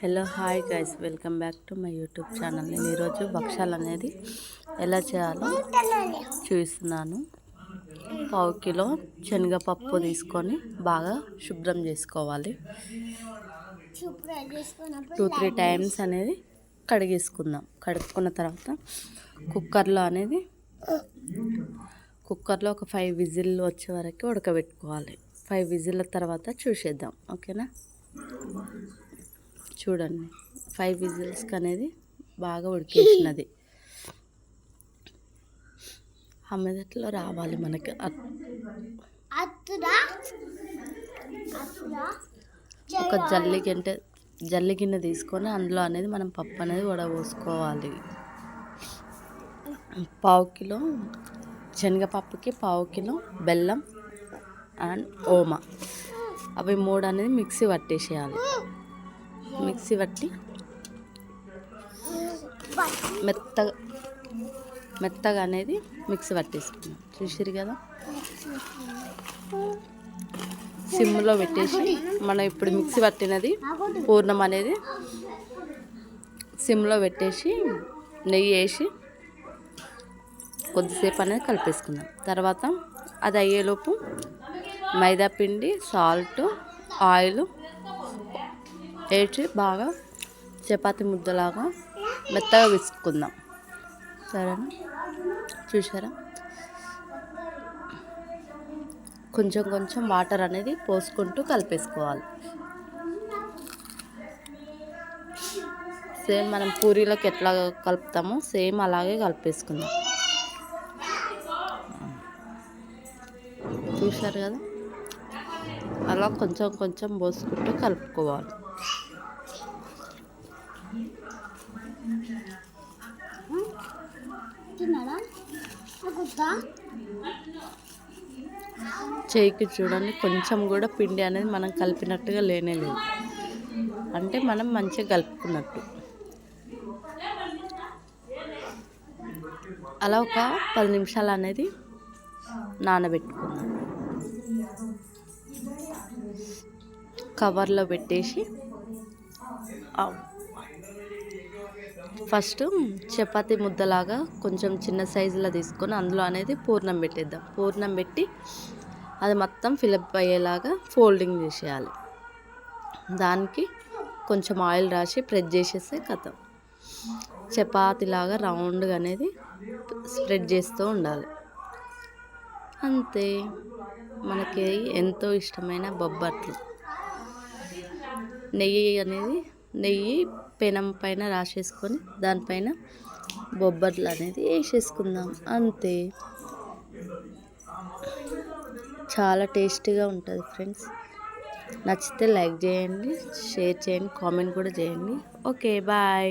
Hello hi guys welcome back to my YouTube channel నేను ఈరోజు భక్షాలు అనేది ఎలా చేయాలో చూపిస్తున్నాను. పావు కిలో శనగపప్పు తీసుకొని బాగా శుభ్రం చేసుకోవాలి. టూ త్రీ టైమ్స్ అనేది కడిగేసుకుందాం. కడుక్కున్న తర్వాత కుక్కర్లో అనేది కుక్కర్లో ఒక ఫైవ్ విజిల్ వచ్చే వరకు ఉడకబెట్టుకోవాలి. ఫైవ్ విజిల్ల తర్వాత చూసేద్దాం. ఓకేనా చూడండి. ఫైవ్ విజిల్స్కి అనేది బాగా ఉడికేసినది. ఆ మెదట్లో రావాలి మనకి. ఒక జల్లి గంట జల్లి గిన్నె తీసుకొని అందులో అనేది మనం పప్పు అనేది వడబోసుకోవాలి. పావు కిలో శనగపప్పుకి పావు కిలో బెల్లం అండ్ ఓమ. అవి మూడు అనేది మిక్సీ పట్టేసేయాలి. మిక్సీ పట్టి మెత్తగా మెత్తగా అనేది మిక్సీ పట్టేసుకున్నాం. చూసిరు కదా? సిమ్లో పెట్టేసి మనం ఇప్పుడు మిక్సీ పట్టినది పూర్ణం అనేది సిమ్లో పెట్టేసి నెయ్యి వేసి కొద్దిసేపు అనేది కలిపేసుకుందాం. తర్వాత అది అయ్యేలోపు మైదా పిండి సాల్ట్ ఆయిల్ వేసి బాగా చపాతి ముద్దలాగా మెత్తగా విసుకుందాం సరేనా? చూసారా కొంచెం కొంచెం వాటర్ అనేది పోసుకుంటూ కలిపేసుకోవాలి. సేమ్ మనం పూరీలోకి ఎట్లా కలుపుతామో సేమ్ అలాగే కలిపేసుకుందాం. చూశారు కదా? అలా కొంచెం కొంచెం పోసుకుంటూ కలుపుకోవాలి. చేయికి చూడండి కొంచెం కూడా పిండి అనేది మనం కలిపినట్టుగా లేనే లేదు. అంటే మనం మంచిగా కలుపుకున్నట్టు. అలా ఒక పది నిమిషాలు అనేది నానబెట్టుకుందాం కవర్లో పెట్టేసి ఫస్ట్ చపాతీ ముద్దలాగా కొంచెం చిన్న సైజులో తీసుకొని అందులో అనేది పూర్ణం పెట్టేద్దాం. పూర్ణం పెట్టి అది మొత్తం ఫిలప్ అయ్యేలాగా ఫోల్డింగ్ చేసేయాలి. దానికి కొంచెం ఆయిల్ రాసి ప్రెస్ చేసేస్తే కథం. చపాతీలాగా రౌండ్గా అనేది స్ప్రెడ్ చేస్తూ ఉండాలి. అంతే. మనకి ఎంతో ఇష్టమైన బొబ్బట్లు. నెయ్యి అనేది నెయ్యి పెనం పైన రాసేసుకొని దానిపైన బొబ్బట్లు అనేది వేసేసుకుందాం. అంతే. చాలా టేస్టీగా ఉంటుంది ఫ్రెండ్స్. నచ్చితే లైక్ చేయండి షేర్ చేయండి కామెంట్ కూడా చేయండి. Okay bye.